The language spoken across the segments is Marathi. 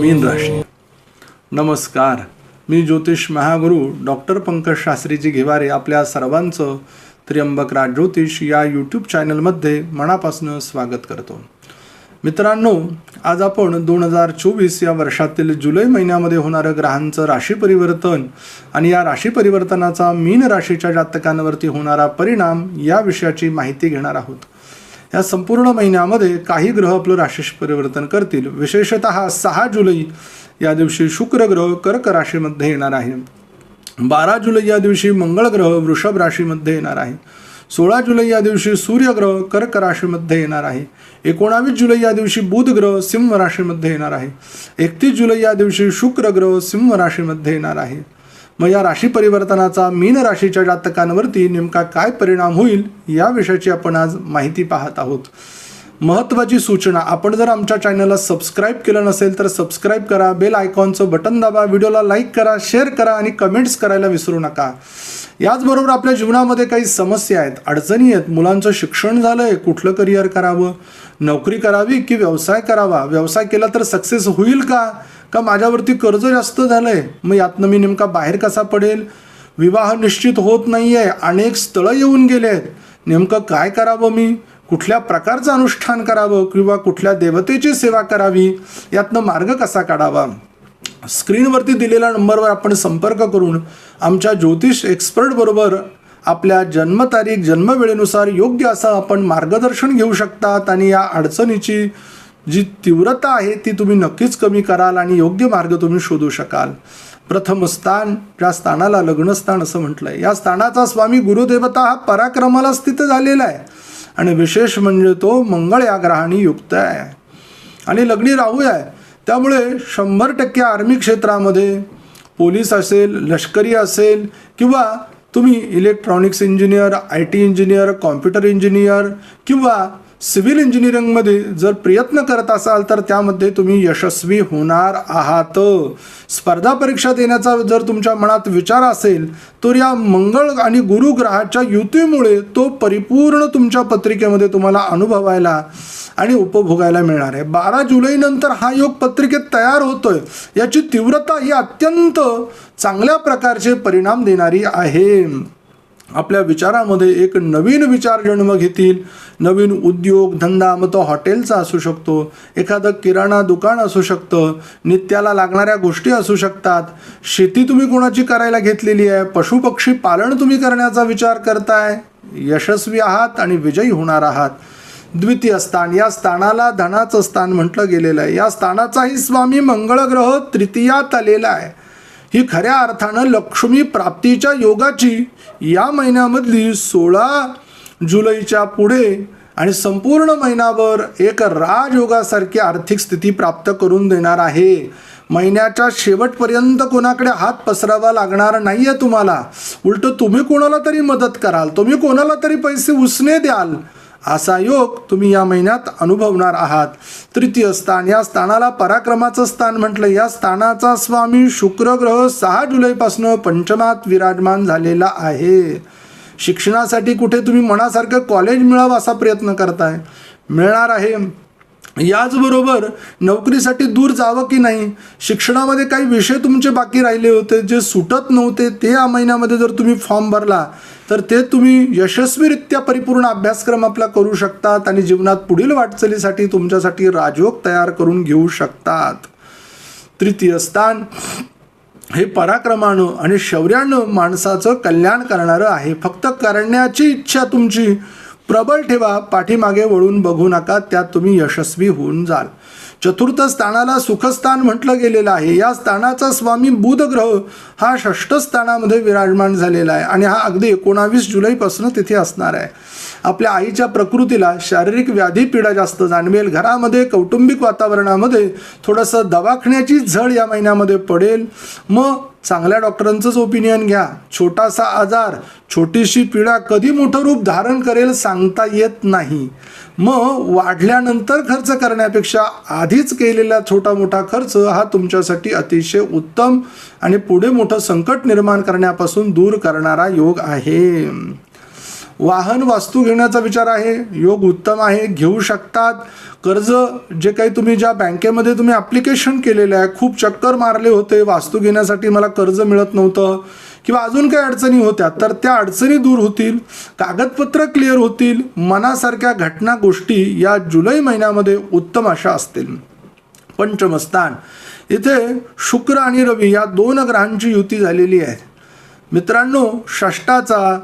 मीन राशी. नमस्कार. मी ज्योतिष महागुरु डॉक्टर पंकज शास्त्रीजी घेवारे आपल्या सर्वांचं त्र्यंबक राज ज्योतिष या यूट्यूब चॅनलमध्ये मनापासून स्वागत करतो. मित्रांनो आज आपण दोन हजार चोवीस या वर्षातील जुलै महिन्यामध्ये होणारं ग्रहांचं राशी परिवर्तन आणि या राशी परिवर्तनाचा मीन राशीच्या जातकांवरती होणारा परिणाम या विषयाची माहिती घेणार आहोत. या संपूर्ण महिन्यामध्ये काही ग्रह आपलं राशीश परिवर्तन करतील. विशेषतः सहा जुलै या दिवशी शुक्र ग्रह कर्क राशीमध्ये येणार आहे. बारा जुलै या दिवशी मंगळ ग्रह वृषभ राशीमध्ये येणार आहे. सोळा जुलै या दिवशी सूर्यग्रह कर्क राशीमध्ये येणार आहे. एकोणावीस जुलै या दिवशी बुध ग्रह सिंह राशीमध्ये येणार आहे. एकतीस जुलै या दिवशी शुक्र ग्रह सिंह राशीमध्ये येणार आहे. मग या राशी परिवर्तनाचा मीन राशीच्या जातकांवरती नेमका काय परिणाम होईल या विषयाची आपण आज माहिती पाहत आहोत. महत्त्वाची सूचना आपण जर आमच्या चॅनलला सबस्क्राईब केलं नसेल तर सबस्क्राईब करा बेल आयकॉनचं बटन दाबा व्हिडिओला लाईक करा शेअर करा आणि कमेंट्स करायला विसरू नका. याचबरोबर आपल्या जीवनामध्ये काही समस्या आहेत अडचणी आहेत मुलांचं शिक्षण झालं आहे कुठलं करिअर करावं नोकरी करावी की व्यवसाय करावा व्यवसाय केला तर सक्सेस होईल का? का माझ्यावरती कर्ज जास्त झालं आहे मग यातनं मी नेमका बाहेर कसा पडेल? विवाह निश्चित होत नाही आहे अनेक स्थळं येऊन गेले आहेत नेमकं काय करावं मी? कुठल्या प्रकारचं अनुष्ठान करावं किंवा कुठल्या देवतेची सेवा करावी? यातनं मार्ग कसा काढावा? स्क्रीनवरती दिलेल्या नंबरवर आपण संपर्क करून आमच्या ज्योतिष एक्सपर्टबरोबर आपल्या जन्मतारीख जन्मवेळेनुसार योग्य असं आपण मार्गदर्शन घेऊ शकतात आणि या अडचणीची जी तीव्रता आहे ती तुम्ही नक्कीच कमी कराल आणि योग्य मार्ग तुम्ही शोधू शकाल. प्रथम स्थान ज्या स्थानाला लग्नस्थान असं म्हटलंय. या स्थानाचा स्वामी गुरुदेवता हा पराक्रमाला स्थित झालेला आहे. आणि विशेष म्हणजे तो मंगळ या ग्रहाने युक्त आहे. आणि लग्नी राहू आहे. त्यामुळे शंभर टक्के आर्मी क्षेत्रामध्ये पोलीस असेल लष्करी असेल किंवा तुम्ही electronics engineer I T engineer computer engineer किंवा सिव्हिल इंजिनिअरिंगमध्ये जर प्रयत्न करत असाल तर त्यामध्ये तुम्ही यशस्वी होणार आहात. स्पर्धा परीक्षा देण्याचा जर तुमच्या मनात विचार असेल तर या मंगळ आणि गुरु ग्रहाच्या युतीमुळे तो परिपूर्ण तुमच्या पत्रिकेमध्ये तुम्हाला अनुभवायला आणि उपभोगायला मिळणार आहे. बारा जुलैनंतर हा योग पत्रिकेत तयार होतोय. याची तीव्रता ही अत्यंत चांगल्या प्रकारचे परिणाम देणारी आहे. आपल्या विचारामध्ये एक नवीन विचार जन्म घेतील नवीन उद्योग धंदा मग तो हॉटेलचा असू शकतो एखादं किराणा दुकान असू शकतं नित्याला लागणाऱ्या गोष्टी असू शकतात. शेती तुम्ही कोणाची करायला घेतलेली आहे? पशुपक्षी पालन तुम्ही करण्याचा विचार करताय? यशस्वी आहात आणि विजयी होणार आहात. द्वितीय स्थान या स्थानाला धनाचं स्थान म्हटलं गेलेलं आहे. या स्थानाचाही स्वामी मंगळग्रह तृतीयात आलेला आहे. ही खऱ्या अर्थानं लक्ष्मी प्राप्तीच्या योगाची या महिन्यामधली सोळा जुलैच्या पुढे आणि संपूर्ण महिनाभर एक राजयोगासारखी आर्थिक स्थिती प्राप्त करून देणार आहे. महिन्याच्या शेवटपर्यंत कोणाकडे हात पसरावा लागणार नाही आहे तुम्हाला. उलट तुम्ही कोणाला तरी मदत कराल तुम्ही कोणाला तरी पैसे उसने द्याल असा योग तुम्ही या महिन्यात अनुभवणार आहात. तृतीय स्थान या स्थानाला पराक्रमाचं स्थान म्हटलं. या स्थानाचा स्वामी शुक्र ग्रह सहा जुलैपासून पंचमात विराजमान झालेला आहे. शिक्षणासाठी कुठे तुम्ही मनासारखं कॉलेज मिळावं असा प्रयत्न करताय? मिळणार आहे. याचबरोबर नोकरीसाठी दूर जावं की नाही शिक्षणामध्ये काही विषय तुमचे बाकी राहिले होते जे सुटत नव्हते ते या महिन्यामध्ये जर तुम्ही फॉर्म भरला तर ते तुम्ही यशस्वीरित्या परिपूर्ण अभ्यासक्रम आपला करू शकतात आणि जीवनात पुढील वाटचालीसाठी तुमच्यासाठी राजयोग तयार करून घेऊ शकतात. तृतीय स्थान हे पराक्रमानं आणि शौर्यानं माणसाचं कल्याण करणारं आहे. फक्त करण्याची इच्छा तुमची प्रबळ ठेवा पाठीमागे वळून बघू नका त्यात तुम्ही यशस्वी होऊन जाल. चतुर्थ स्थानाला सुखस्थान म्हटलं गेलेलं आहे. या स्थानाचा स्वामी बुधग्रह हा षष्ठ स्थानामध्ये विराजमान झालेला आहे आणि हा अगदी एकोणावीस जुलैपासून तिथे असणार आहे. आपल्या आईच्या प्रकृतीला शारीरिक व्याधी पीडा जास्त जाणवेल. घरामध्ये कौटुंबिक वातावरणामध्ये थोडंसं दवाखान्याची झळ या महिन्यामध्ये पडेल. मग चांगल्या डॉक्टरांचंच ओपिनियन घ्या. छोटासा आजार छोटीशी पीडा कधी मोठं रूप धारण करेल सांगता येत नाही. मग वाढल्यानंतर खर्च करण्यापेक्षा आधीच केलेला छोटा मोठा खर्च हा तुमच्यासाठी अतिशय उत्तम आणि पुढे मोठं संकट निर्माण करण्यापासून दूर करणारा योग आहे. वाहन वास्तू घेण्याचा विचार आहे योग उत्तम आहे घेऊ शकतात. कर्ज जे काही तुम्ही ज्या बँकेमध्ये तुम्ही ॲप्लिकेशन केलेलं आहे खूप चक्कर मारले होते वास्तू घेण्यासाठी मला कर्ज मिळत नव्हतं किंवा अजून काही अडचणी होत्या तर त्या अडचणी दूर होतील कागदपत्र क्लिअर होतील मनासारख्या घटना गोष्टी या जुलै महिन्यामध्ये उत्तम अशा असतील. पंचमस्थान. इथे शुक्र आणि रवी या दोन ग्रहांची युती झालेली आहे. मित्रांनो षष्टाचा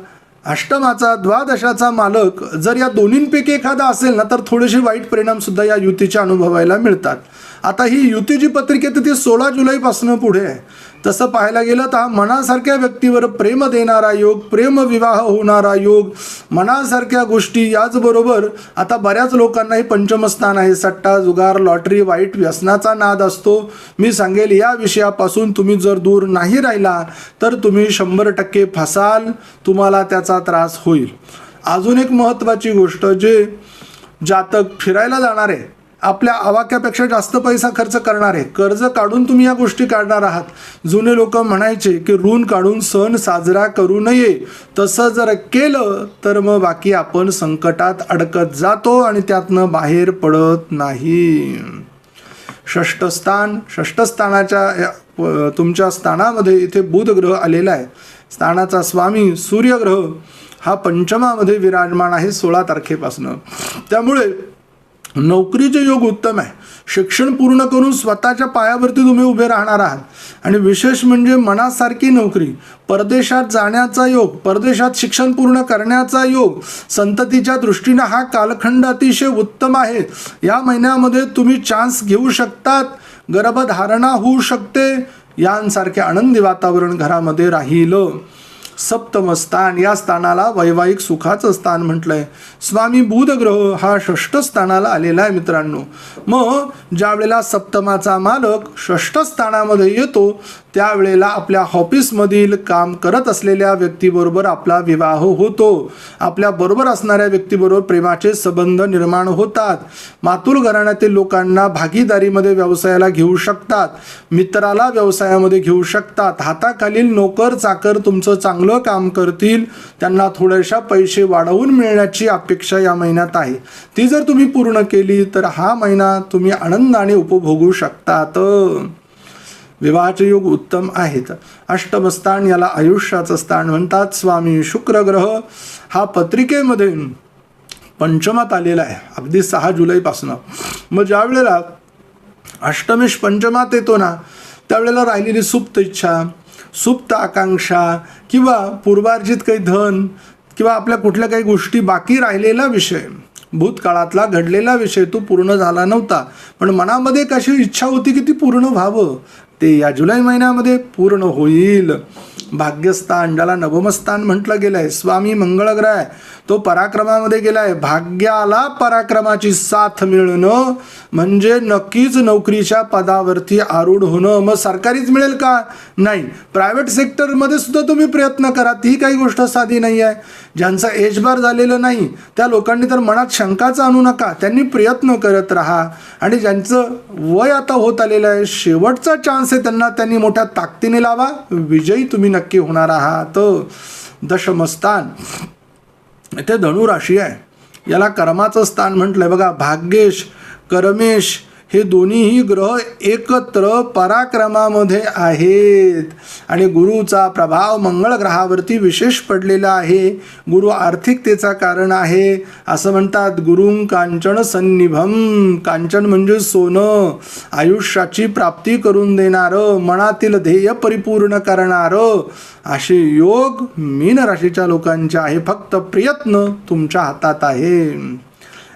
अष्टमाचा द्वादशाचा मालक जर या दोन्हींपैकी एखादा असेल ना तर थोडेसे वाईट परिणाम सुद्धा या युतीच्या अनुभवायला मिळतात. आता ही युती जी पत्रिका ती सोळा जुलैपासून पुढे आहे. तसं पाहायला गेलं तर हा मनासारख्या व्यक्तीवर प्रेम देणारा योग प्रेम विवाह होणारा योग मनासारख्या गोष्टी याचबरोबर आता बऱ्याच लोकांनाही पंचमस्थान आहे. सट्टा जुगार लॉटरी वाईट व्यसनाचा नाद असतो. मी सांगेल या विषयापासून तुम्ही जर दूर नाही राहिला तर तुम्ही शंभर टक्के फसाल. तुम्हाला त्याचा त्रास होईल. अजून एक महत्त्वाची गोष्ट जे जातक फिरायला जाणार आहे आपल्या आवाक्यापेक्षा जास्त पैसा खर्च करणार. आहे कर्ज काढून तुम्ही या गोष्टी काढणार आहात. जुने लोक म्हणायचे की ऋण काढून सण साजरा करू नये. तसं जर केलं तर मग बाकी आपण संकटात अडकत जातो आणि त्यातनं बाहेर पडत नाही. षष्ठस्थान षष्ठस्थानाच्या या- तुमच्या स्थानामध्ये इथे बुध ग्रह आलेला आहे. स्थानाचा स्वामी सूर्यग्रह हा पंचमामध्ये विराजमान आहे सोळा तारखेपासून. त्यामुळे नोकरीचे योग उत्तम आहे. शिक्षण पूर्ण करून स्वतःच्या पायावरती तुम्ही उभे राहणार आहात. आणि विशेष म्हणजे मनासारखी नोकरी परदेशात जाण्याचा योग परदेशात शिक्षण पूर्ण करण्याचा योग संततीच्या दृष्टीनं हा कालखंड अतिशय उत्तम आहे. या महिन्यामध्ये तुम्ही चान्स घेऊ शकतात. गर्भधारणा होऊ शकते. यांसारखे आनंदी वातावरण घरामध्ये राहिलं. सप्तम स्थान. या स्थानाला वैवाहिक सुखाचं स्थान म्हटलंय. स्वामी बुधग्रह हा षष्ठ स्थानाला आलेला आहे मित्रांनो. मग ज्या वेळेला सप्तमाचा मालक षष्ठ स्थानामध्ये येतो त्यावेळेला आपल्या ऑफिसमधील काम करत असलेल्या व्यक्तीबरोबर आपला विवाह होतो. आपल्या बरोबर असणाऱ्या व्यक्तीबरोबर प्रेमाचे संबंध निर्माण होतात. मातुल घराण्यातील लोकांना भागीदारीमध्ये व्यवसायाला घेऊ शकतात. मित्राला व्यवसायामध्ये घेऊ शकतात. हाताखालील नोकर चाकर तुमचं चांगलं काम करतील. त्यांना थोड्याशा पैसे वाढवून मिळण्याची अपेक्षा या महिन्यात आहे. ती जर तुम्ही पूर्ण केली तर हा महिना तुम्ही आनंदाने उपभोगू शकतात. विवाहाचे योग उत्तम आहेत. अष्टमस्थान याला आयुष्याचं स्थान म्हणतात. स्वामी शुक्रग्रह हा पत्रिकेमध्ये पंचमात आलेला आहे. अगदी सहा जुलैपासून. मग ज्या वेळेला अष्टमेश पंचमात येतो ना त्यावेळेला राहिलेली सुप्त इच्छा सुप्त आकांक्षा किंवा पूर्वार्जित काही धन किंवा आपल्या कुठल्या काही गोष्टी बाकी राहिलेला विषय. भूतकाळातला घडलेला विषय तो पूर्ण झाला नव्हता. पण मनामध्ये एक अशी इच्छा होती की ती पूर्ण व्हावं. ते या जुलै महिन्यामध्ये पूर्ण होईल. भाग्यस्थान ज्याला नवमस्थान म्हटलं गेलं आहे स्वामी मंगळ ग्रह आहे तो पराक्रमामध्ये गेलाय. भाग्याला पराक्रमाची साथ मिळणं म्हणजे नक्कीच नोकरीच्या पदावरती आरूढ होणं. मग सरकारीच मिळेल का? नाही. प्रायव्हेट सेक्टरमध्ये सुद्धा तुम्ही प्रयत्न करा. ती काही गोष्ट साधी नाही आहे ज्यांचं एजबार झालेलं नाही त्या लोकांनी तर मनात शंकाच आणू नका. त्यांनी प्रयत्न करत राहा. आणि ज्यांचं वय आता होत आलेलं आहे शेवटचा चान्स आहे त्यांना त्यांनी मोठ्या ताकदीने लावा. विजयी तुम्ही नक्की होणार आहात. दशमस्थान. इथे धनुराशी आहे. याला कर्माचं स्थान म्हटलंय. बघा भाग्येश करमेश हे दोन्हीही ग्रह एकत्र पराक्रमामध्ये आहेत. आणि गुरुचा प्रभाव मंगळ ग्रहावरती विशेष पडलेला आहे. गुरु आर्थिकतेचा कारण आहे. असं म्हणतात गुरुं कांचन सन्निभम कांचन म्हणजे सोनं. आयुष्याची प्राप्ती करून देणारं मनातील ध्येय परिपूर्ण करणारं. असे योग मीन राशीच्या लोकांचे आहे. फक्त प्रयत्न तुमच्या हातात आहे.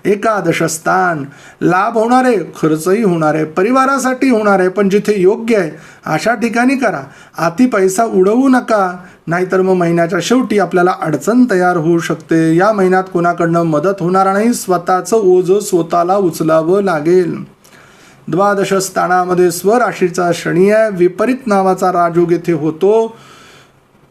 एकादश स्थान. लाभ होणार आहे खर्चही होणार आहे परिवारासाठी होणार आहे पण जिथे योग्य आहे अशा ठिकाणी करा. अति पैसा उडवू नका नाहीतर मग महिन्याच्या शेवटी आपल्याला अडचण तयार होऊ शकते. या महिन्यात कोणाकडनं मदत होणार नाही स्वतःचं ओझं स्वतःला उचलावं लागेल. द्वादश स्थानामध्ये स्वराशीचा शनी आहे विपरीत नावाचा राजयोग येथे होतो.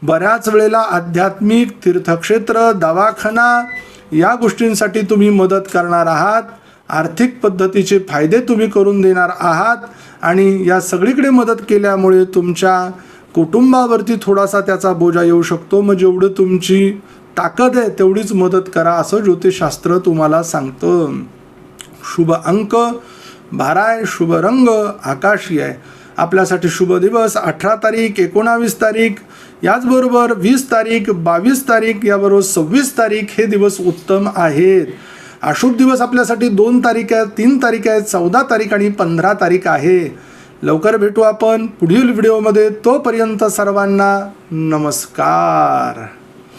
बऱ्याच वेळेला आध्यात्मिक तीर्थक्षेत्र दवाखाना या गोष्टींसाठी तुम्ही मदत करणार आहात. आर्थिक पद्धतीचे फायदे तुम्ही करून देणार आहात. आणि या सगळीकडे मदत केल्यामुळे तुमच्या कुटुंबावरती थोडासा त्याचा बोजा येऊ शकतो. मग जेवढं तुमची ताकद आहे तेवढीच मदत करा असं ज्योतिषशास्त्र तुम्हाला सांगतं. शुभ अंक बारा आहे शुभ रंग आकाशी आहे. आपल्यासाठी शुभ दिवस. अठरा तारीख एकोणावीस तारीख याचबरोबर वीस तारीख बावीस तारीख याबरोबर सव्वीस तारीख हे दिवस उत्तम आहेत. अशुभ दिवस आपल्यासाठी दोन तारीख आहे तीन तारीख आहेत चौदा तारीख आणि पंधरा तारीख आहे. लवकर भेटू आपण पुढील व्हिडिओमध्ये. तोपर्यंत सर्वांना नमस्कार.